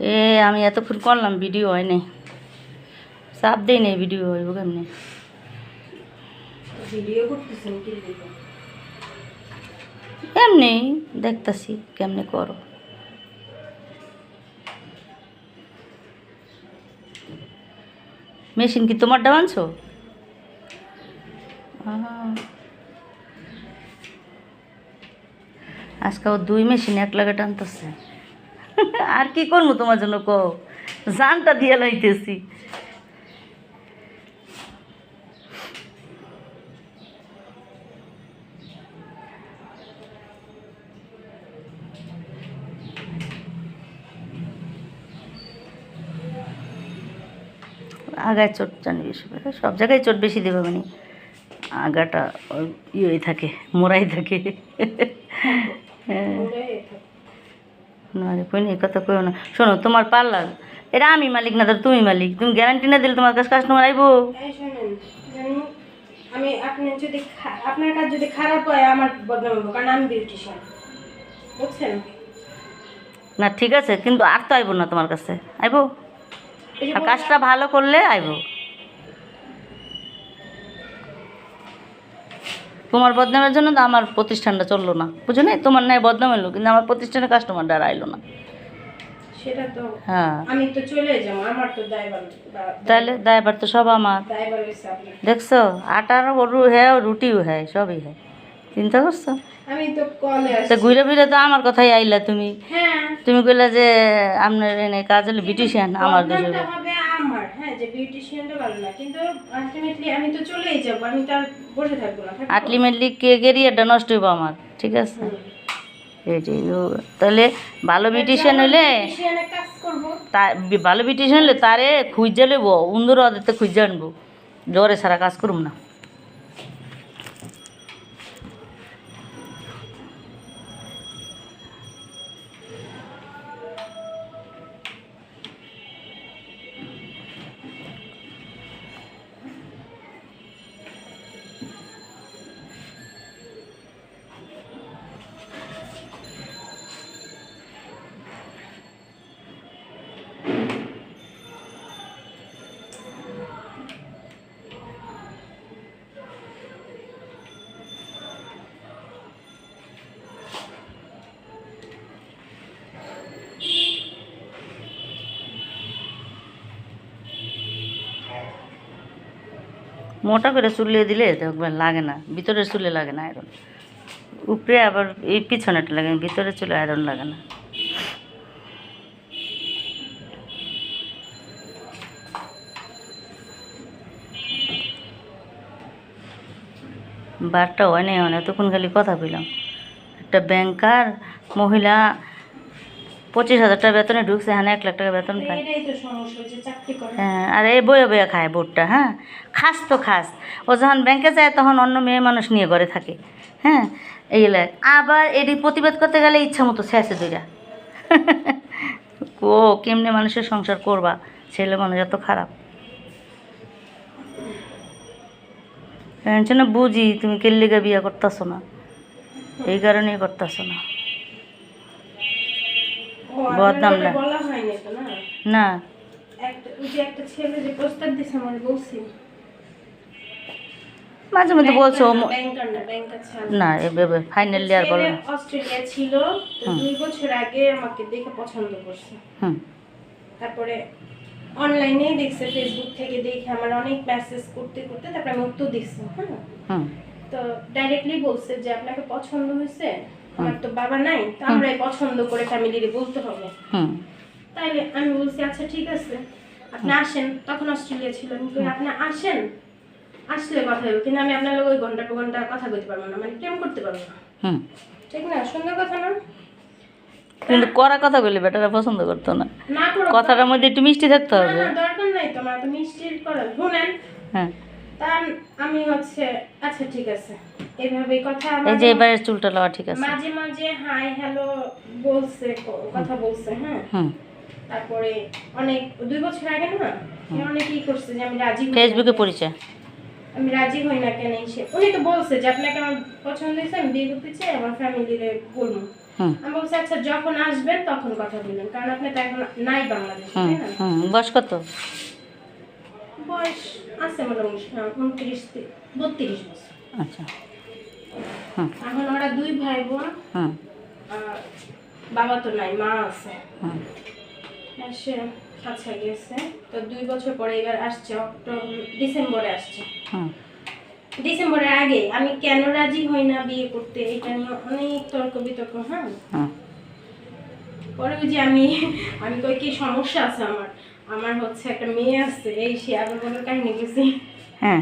এ আমি এতক্ষণ করলাম ভিডিও হয় নাই। চাপ দেই নাই ভিডিও হইব কেমনি? এমনি দেখতাছি কেমনে করো। মেশিন কি তোমারটা আনছো আহ। আজকে ও দুই মেশিন এক লাগে টানতেছে। আর কি করব তোমার জন্য কও জানটা দিয়ে লাইতেছি। আগায় চোট জানি বেশি করে, সব জায়গায় চোট বেশি দেবে মানে। আগাটা ইয়ে থাকে, মোড়াই থাকে। হ্যাঁ। না রে কই এই কথা কইও না। শোনো তোমার পার্লার এটা আমি মালিক না তো তুমি মালিক। তুমি গ্যারান্টি না দিলে তোমার কাছে কাস্টমার আইবো। এই শোনেন জানি আমি আপনি যদি আপনার কাজ যদি খারাপ হয় আমার বদনাম হব কারণ আমি বিউটিশিয়ান বুঝছেন? না ঠিক আছে কিন্তু আর তো আইবো না তোমার কাছে। আইবো। আর কাজটা ভালো করলে আইবো। তোমার বদনামের জন্য তো আমার প্রতিষ্ঠানটা চলল না। বুঝো না তোমার নাই বদনাম এলো কিন্তু আমার প্রতিষ্ঠানে কাস্টমারটা আর আইলো না। হ্যাঁ। তাহলে দায়বার তো সব আমার। দেখছ? আটার রু- হ্যাঁ রুটিও হ্যাঁ সবই হয় চিন্তা করছ? তো ঘুরে ফিরে তো আমার কথাই আইলা তুমি। হ্যাঁ। তুমি কইলা যে আপনার এনে কাজ হলে বিউটিশিয়ান আমার দেশে হ্যাঁ যে বিউটিশিয়ানটা ভালো না কিন্তু আলটিমেটলি আমি তো চলেই যাব আমি তো আর বসে থাকব না আলটিমেটলি কে কেরিয়ারটা নষ্ট হইব আমার ঠিক আছে? তাহলে ভালো বিউটিশিয়ান হইলে করব। তা ভালো বিউটিশিয়ান হলে তারে খুঁজে লইব উন্দর ওদেরতে খুঁজে আনব জ্বরে সারা কাজ করুম না। মোটা করে চুলিয়ে দিলে দেখবেন লাগে না। ভিতরের চুলে লাগে না আয়রন উপরে আবার এই পিছনেটা লাগে, ভিতরে চুলে আয়রন লাগে না। বারটা হয় নাই না তখন খালি কথা কইলাম। একটা ব্যাংকার মহিলা পঁচিশ হাজার টাকা বেতনে ঢুকছে হ্যাঁ এক লাখ টাকা বেতন পায়। হ্যাঁ আর এই বয়ে বয়ে খায় বোটটা হ্যাঁ। খাস তো খাস। ও যখন ব্যাংকে যায় তখন অন্য মেয়ে মানুষ নিয়ে ঘরে থাকে হ্যাঁ। এইগুলো আবার এটি প্রতিবাদ করতে গেলে ইচ্ছা মতো শেষে দুইটা। ও কেমনে মানুষের সংসার করবা? ছেলে মানুষ এত খারাপ। বুঝি তুমি কেল্লিগা বিয়ে করতেছো না? এই কারণেই করতেছো না। দিছে আমার বলছি। মাঝে মধ্যে বলছো না না ফাইনাল ইয়ার বলো অস্ট্রেলিয়া ছিল দুই বছর আগে আমাকে দেখে পছন্দ করছে। হুম। তারপরে অনলাইনেই দেখছে ফেসবুক থেকে দেখে আমার অনেক মেসেজ করতে করতে তারপরে আমি উত্তর দিচ্ছি হ্যাঁ তো ডাইরেক্টলি বলছে যে আপনাকে পছন্দ হয়েছে? আমার তো বাবা নাই তো আমরাই পছন্দ করে ফ্যামিলিরে বলতে হবে। তাইলে আমি বলছি আচ্ছা ঠিক আছে। আপনি আসেন। তখন অস্ট্রেলিয়া ছিল। আপনি আসেন? আসলে কথা হবে কিন্তু আমি আপনার ওই ঘণ্টা ঘণ্টা কথা বলতে পারব না মানে প্রেম করতে পারব না। ঠিক না? সুন্দর কথা না? কিন্তু করা কথা বললে বেটারা পছন্দ করতো না। কথাটার মধ্যে একটু মিষ্টি থাকতে হবে। দরকার নাই তোমার তো মিষ্টির করা শুনেন হ্যাঁ। আমি হচ্ছে আচ্ছা ঠিক আছে। এইভাবেই কথা এই যে এবারে চুলটা লওয়া ঠিক আছে। মাঝে মাঝে হাই হ্যালো বলছে কথা বলছে হ্যাঁ? তারপরে অনেক দুই বছর আগে না অনেকেই করছে যে আমি রাজি। ফেসবুকে পরিচয়। আমি রাজি হই না কেন সে উনি তো বলছে যে আপনাকে আমার পছন্দ হয়েছে আমি বিয়ে করতে চাই আমার ফ্যামিলিরে বলব আমি বলছি আচ্ছা যখন আসবেন তখন কথা বলবেন কারণ আপনি তো এখন নাই বাংলাদেশে তাই না? বয়স কত? বয়স আছে মোটামুটি উনত্রিশ বত্রিশ বছর। আচ্ছা। এখন ওরা দুই ভাই বোন বাবা তো নাই মা আছে। সে আচ্ছা গেছে। তো দুই বছর পরে এবার আসছে অক্টোবর ডিসেম্বরে আসছে। ডিসেম্বরের আগে আমি কেন রাজি হই না বিয়ে করতে এটা নিয়ে অনেক তর্ক বিতর্ক হ্যাঁ পরে যে আমি আমি কই কি সমস্যা আছে আমার? আমার হচ্ছে একটা মেয়ে আছে এই সে আবার কোনো কাহিনী গেছি হ্যাঁ।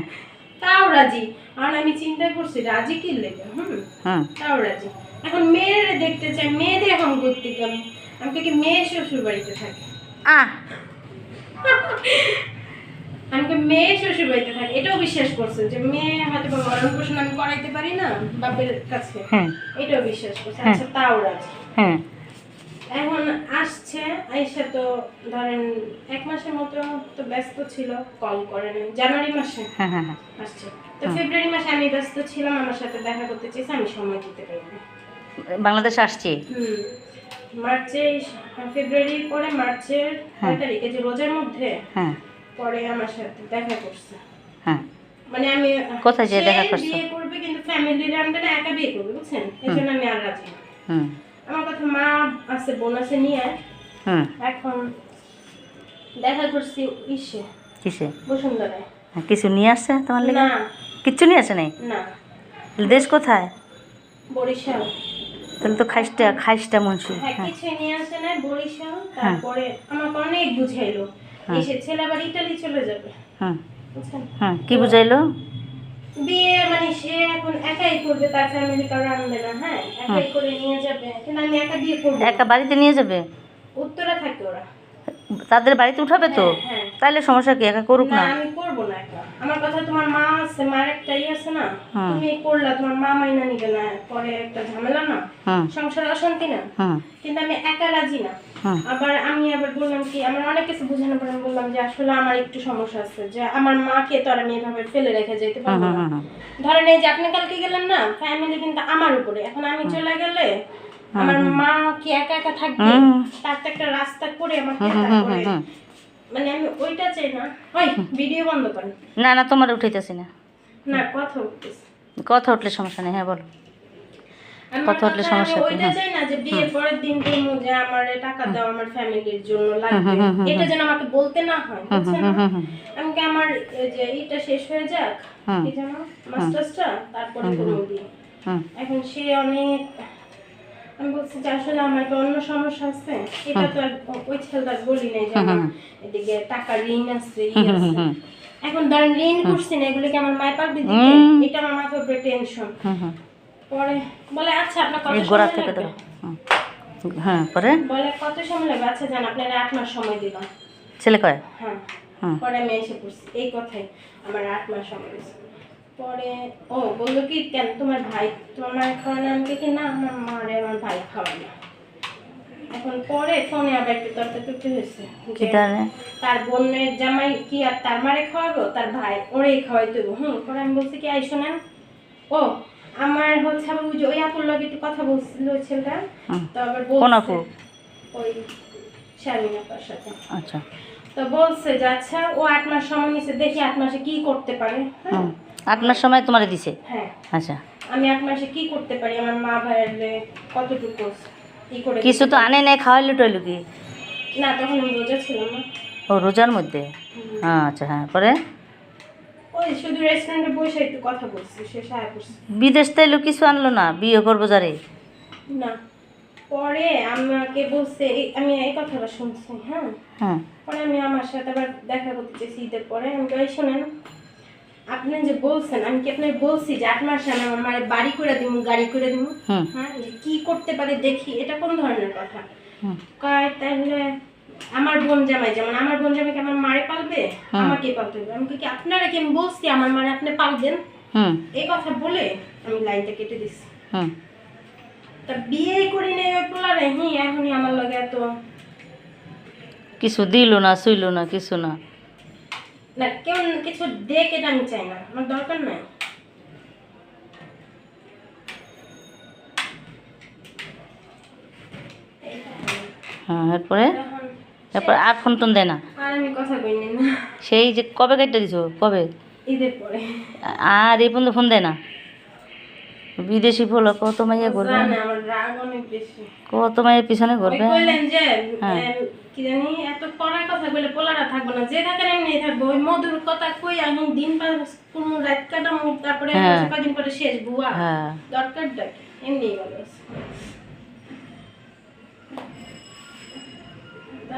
তাও রাজি। আর আমি চিন্তা করছি রাজি কি লেগে হুম? হুম তাও রাজি। এখন মেয়েরা দেখতে চাই মেয়েদের এখন করতে কেমন আমি কি মেয়ে শ্বশুর বাড়িতে থাকে? আহ! আমি কি মেয়ে শ্বশুর বাড়িতে থাকে? এটাও বিশ্বাস করছে যে মেয়ে হয়তো বা পোষণ আমি করাইতে পারি না বাপের কাছে? হ্যাঁ। এটাও বিশ্বাস করছে হ্যাঁ। আচ্ছা তাও রাজি। হ্যাঁ। এখন আসছে আইসা তো ধরেন এক মাসের মতো তো ব্যস্ত ছিল কল করেন জানুয়ারি মাসে হ্যাঁ হ্যাঁ হ্যাঁ। আসছে। তো ফেব্রুয়ারি মাসে আমি ব্যস্ত ছিলাম আমার সাথে দেখা করতে চেয়েছে আমি সময় দিতে পারিনি। বাংলাদেশ আসছি? হুম। মার্চে ফেব্রুয়ারির পরে মার্চের হ্যাঁ। কয় তারিখে যে রোজার মধ্যে হ্যাঁ। পরে আমার সাথে দেখা করছে। হ্যাঁ। মানে আমি কোথায় সে দেখা করছ? বিয়ে করবে কিন্তু ফ্যামিলির আন্ডারে একা বিয়ে করবে বুঝছেন? এই জন্য আমি আর রাজি হুম। আমার কথা মা আছে বোন আছে নিয়ে হুম এখন দেখা করছি ইসে কিসে? বসুন্ধরায়। হ্যাঁ, কিছু নিয়ে আসছে তোমার লেগে? কিচ্ছু নিয়ে আসে নাই? না। দেশ কোথায়? বরিশাল। তাহলে তো খাইসটা খাইসটা মুন্সি। হ্যাঁ হ্যাঁ। কিছু নিয়ে আসে না বরিশাল। হ্যাঁ। তারপরে আমাকে অনেক বুঝাইলো। হ্যাঁ। এসে ছেলে আবার ইটালি চলে যাবে। বুঝছেন? হুম কি বুঝাইলো? বিয়ে মানে সে এখন একাই করবে তার ফ্যামিলি কারও আনবে না হ্যাঁ? একাই করে নিয়ে যাবে কিন্তু আমি একা বিয়ে করব একা বাড়িতে নিয়ে যাবে? উত্তরা থাকে ওরা। তাদের বাড়িতে উঠাবে তো? হ্যাঁ, হ্যাঁ। তাহলে সমস্যা কি একা করুক না আমি করব না একা। আমার কথা তোমার মা আছে মার একটা আছে না? তুমি করলা তোমার মা মাইনা নিবে না পরে একটা ঝামেলা না? সংসার অশান্তি না? কিন্তু আমি একা রাজি না। আবার আমি আবার বললাম কি আমার অনেক কিছু বোঝানোর পরে বললাম যে আসলে আমার একটু সমস্যা আছে যে আমার মাকে তো আর আমি এভাবে ফেলে রেখে যেতে পারব না। ধরেন এই যে আপনি কালকে গেলেন না ফ্যামিলি কিন্তু আমার উপরে। এখন আমি চলে গেলে আমার মা কি একা একা থাকবে। তার তো একটা রাস্তা করে আমাকে একা করে। হুম, হুম। মানে আমি ওইটা চাই না। ওই ভিডিও বন্ধ করেন না না তোমার উঠাইতেছি না। না কথা উঠতেছে। কথা উঠলে সমস্যা নেই হ্যাঁ বলো। কথা উঠলে সমস্যা কি? ওইটা চাই না যে বিয়ের পরের দিন তুমি যে আমার টাকা দাও আমার ফ্যামিলির জন্য লাগবে। এটা যেন আমাকে বলতে না হয় আমি কি আমার এই যে ইটা শেষ হয়ে যাক। কি জানো মাস্টার্সটা তারপরে হুম। এখন সে অনেক আমি বলছি যে আসলে আমার একটা অন্য সমস্যা আছে? এটা তো আর ওই ছেলেটা বলি নাই যে আমার হুম। এদিকে টাকা ঋণ আছে এখন ধরেন ঋণ করছি না এগুলো কি আমার মায়ের পারবে দিতে এটা আমার মাথার উপরে টেনশন পরে বলে আচ্ছা আপনার এই গোড়া থেকে লাগবে? হ্যাঁ। পরে? বলে কত সময় লাগবে? আচ্ছা জান আপনার আট মাস সময় দিলাম ছেলে কয়? হ্যাঁ। পরে আমি এসে পড়ছি। এই কথাই আমার আট মাস সময় দিয়েছে পরে ও বলল কি কেন তোমার ভাই তোমার মায়ের খাওয়া না আমি কি না আমার মারে আমার ভাই খাওয়ায় না এখন পরে ফোনে আবার একটু তর্কাতর্কি হয়েছে তার বোনের জামাই কি আর তার মারে খাওয়াবো তার ভাই ওরেই খাওয়াই দেবো। হুম পরে আমি বলছি কি আই শোনেন ও আমার হচ্ছে আবার ওই যে ওই আপুর লগে একটু কথা বলছিল ওই ছেলেটা তো আবার বলছে ওই শারমিন আপার সাথে। আচ্ছা। তো বলছে যে আচ্ছা ও আট মাস সময় নিছে দেখি আট মাসে কি করতে পারে। হ্যাঁ? আট মাস সময় তোমার দিছে? হ্যাঁ। আচ্ছা। আমি আট মাসে কি করতে পারি? আমার মা ভাইয়ের কতটুকু কি করে কিছু তো আনে নাই খাওয়াইলো টইলো কি? না তখন আমি রোজা ছিলাম না। ও রোজার মধ্যে? হ্যাঁ আচ্ছা হ্যাঁ পরে? ওই শুধু রেস্টুরেন্টে বসে একটু কথা বলছি সে সাহায্য করছে। বিদেশ তাইলো কিছু আনলো না বিয়ে করব যারে? না। পরে আমাকে বলছে আমি এই কথাটা শুনছি হ্যাঁ? হ্যাঁ। পরে আমি আমার সাথে আবার দেখা করতে চেয়েছি ঈদের পরে। আমি শোনেন আপনি যে বলছেন আমি কি আপনাকে বলছি যে আট মাসে আমি আমার মায়ের বাড়ি করে দিব গাড়ি করে দিব হ্যাঁ কি করতে পারে দেখি এটা কোন ধরনের কথা? কয় তাহলে আমার বোন জামাই যেমন আমার বোন জামাইকে আমার মারে পালবে? আমাকে পালতে হবে। আমি কি আপনারা কি আমি বলছি আমার মারে আপনি পালবেন? এই কথা বলে আমি লাইনটা কেটে হুম। তা বিয়ে করি নাই ওই পোলারে? হি এখনই আমার লগে এত কিছু দিল না শুইল না কিছু না। না কেউ কিছু দেখ এটা আমি চাই না আমার দরকার নাই। হ্যাঁ এরপরে? আর ফোন টোন দেয় না। সেই যে কবে কেটে দিছো? কবে? আর এই পর্যন্ত ফোন দেয় না? বিদেশি বলো কত মাইয়া বেশি। কত মাইয়ের পিছনে যে হ্যাঁ। কি জানি এত পড়ার কথা বলে পোলারা থাকব না। যে থাকেন এমনি থাকব। ওই মধুর কথা কই আমি দিন পাস কোন রাত কাটামু তারপরে হ্যাঁ। কদিন পরে শেষ বুয়া। হ্যাঁ। দরকারটা কি এমনি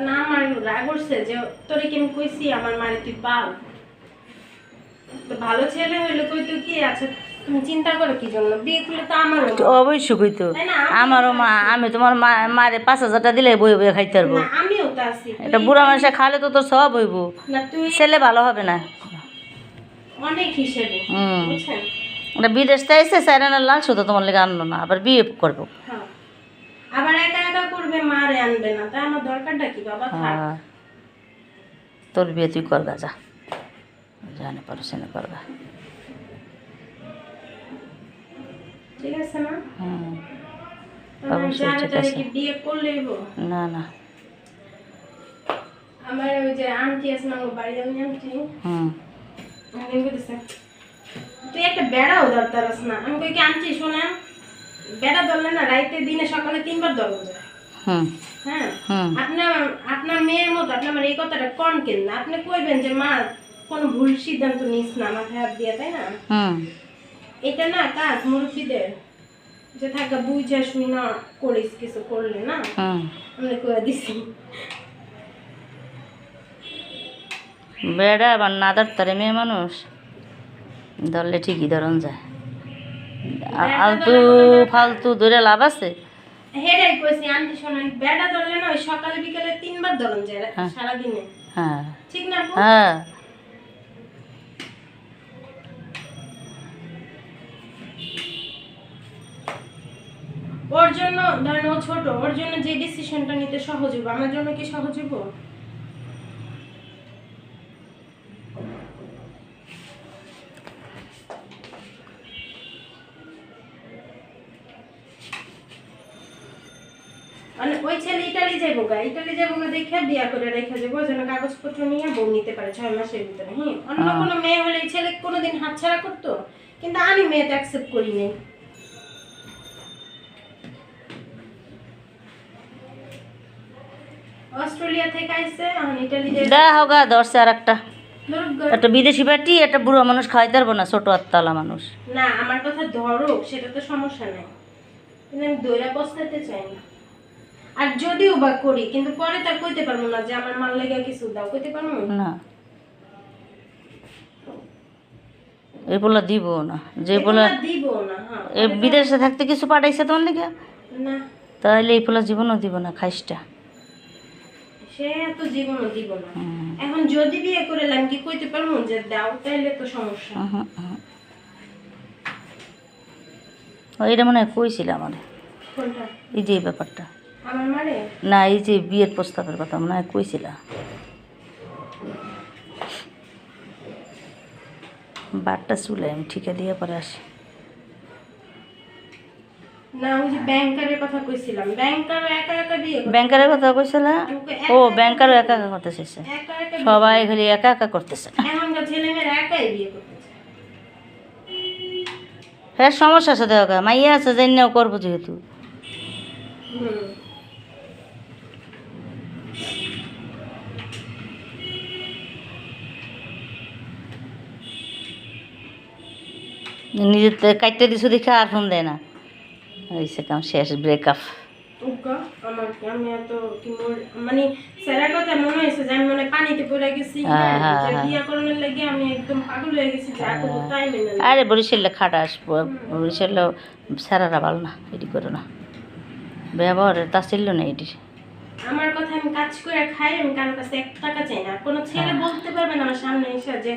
না আমার রাগ উঠছে যে তোরে কি আমি কইছি আমার মারে তুই পাল। তো ভালো ছেলে হইলে কই তুই কি আছে? তুমি চিন্তা করো কি জন্য? বিয়ে করলে তো আমারও অবশ্যই আমারও মা আমি তোমার মারে পাঁচ হাজারটা দিলে বই বই খাইতে পারব। আমিও এটা বুড়া মানুষে খালে তো তোর সব হইব। ছেলে ভালো হবে না। অনেক হিসেবে ওটা বিদেশ থেকে এসে স্যারেনার লাল শুধু তোমার লেগে আনলো না আবার বিয়ে করব। হ্যাঁ। আবার একা একা করবে মারে আনবে না। তাই আমার দরকারটা কি বাবা হ্যাঁ। তোর বিয়ে তুই করগা যা। জানে পারো সেনে করগা ঠিক আছে না হুম। অবশ্যই ঠিক আছে। না না। আমার ওই যে আন্টি আছে না আমার বাড়ির আমি আন্টি। হুম। আমি বলতেছে তুই একটা বেড়াও দরকার আছে না। আমি কই কি আন্টি শোনেন বেড়া ধরলে না রাইতে দিনে সকালে তিনবার ধরো যায়। হ্যাঁ? আপনার আপনার মেয়ের মতো আপনি আমার এই কথাটা কন কেন না? আপনি কইবেন যে মা কোনো ভুল সিদ্ধান্ত নিস না মাথায় হাত দিয়ে তাই না? এটা না কাজ মুরব্বীদের যে থাকা বুঝা শুই না করিস কিছু করলে না? আমি কয়ে দিছি। বেড়া আবার না ধরতারে মেয়ে মানুষ? ধরলে ঠিকই ধরন যায়। আলতু ফালতু ধরে লাভ আছে? হেডাই কইছি আন্টি শোনেন বেড়া ধরলে না ওই সকালে বিকালে তিনবার ধরন যায় হ্যাঁ। হ্যাঁ। ঠিক না হ্যাঁ। ওর জন্য ধরেন ও ছোট ওর জন্য যে ডিসিশনটা নিতে সহজ হবে আমার জন্য কি সহজ হবে মানে ওই ছেলে ইটালি যাব গা ইটালি যাব গা দেখে বিয়া করে রেখে যাব যেন কাগজপত্র নিয়ে বউ নিতে পারে ছয় মাসের ভিতরে হ্যাঁ অন্য। কোনো মেয়ে হলে এই ছেলে কোনোদিন হাতছাড়া করতো? কিন্তু আমি মেয়েটা অ্যাকসেপ্ট করি নাই। অস্ট্রেলিয়া থেকে আইছে এখন ইটালি যাই দেখো গা ধরছে আর একটা একটা বিদেশি বাটি একটা বুড়ো মানুষ খাইতে পারব না ছোট আত্মালা মানুষ। না আমার কথা ধরো সেটা তো সমস্যা নাই। কিন্তু আমি দইরা পস্তাতে চাই না। আর যদিও বা করি কিন্তু পরে তার কইতে পারব না যে আমার মাল লেগে কিছু দাও কইতে পারব? না। এই বলে দিব না যে বলে দিব না হ্যাঁ এ বিদেশে থাকতে কিছু পাঠাইছে তোমার লেগে? না। তাহলে এই পোলা জীবনও দিব না খাইসটা। সে তো জীবনও দিব না। এখন যদি বিয়ে করে কি কইতে পারব যে দাও তো সমস্যা। এটা মনে হয় কইছিল আমার। এই যে ব্যাপারটা। না এই যে বিয়ের প্রস্তাবের কথা মনে হয় কইছিল। বারটা চুলে আমি ঠিকা দিয়ে পরে আসি। ব্যাংকারের কথা কইছিল? ও ব্যাংকারও একা একা করতে চাইছে একা একা বিয়ে- সবাই খালি একা একা করতেছে। করতেছে। হ্যাঁ সমস্যা আছে দেখা মাইয়া আছে জানিও করব যেহেতু। নিজের কাটতে দিছো দেখে আর ফোন দেয় না। হয়েছে কাম শেষ ব্রেকআপ মানে স্যারের কথা মনে হয়েছে যে আমি মানে পানিতে পড়ে গেছি হ্যাঁ, হ্যাঁ, হ্যাঁ, যে। বিয়া করানোর লাগে আমি একদম পাগল গেছি যে আর বরিশালে খাটা আসব বরিশালে স্যারারা ভালো না এটি করো না। ব্যবহারের তা ছিল না এটি আমার কথা আমি কাজ করে খাই আমি কারোর কাছে এক টাকা চাই না। কোনো ছেলে। বলতে পারবে না আমার সামনে এসে যে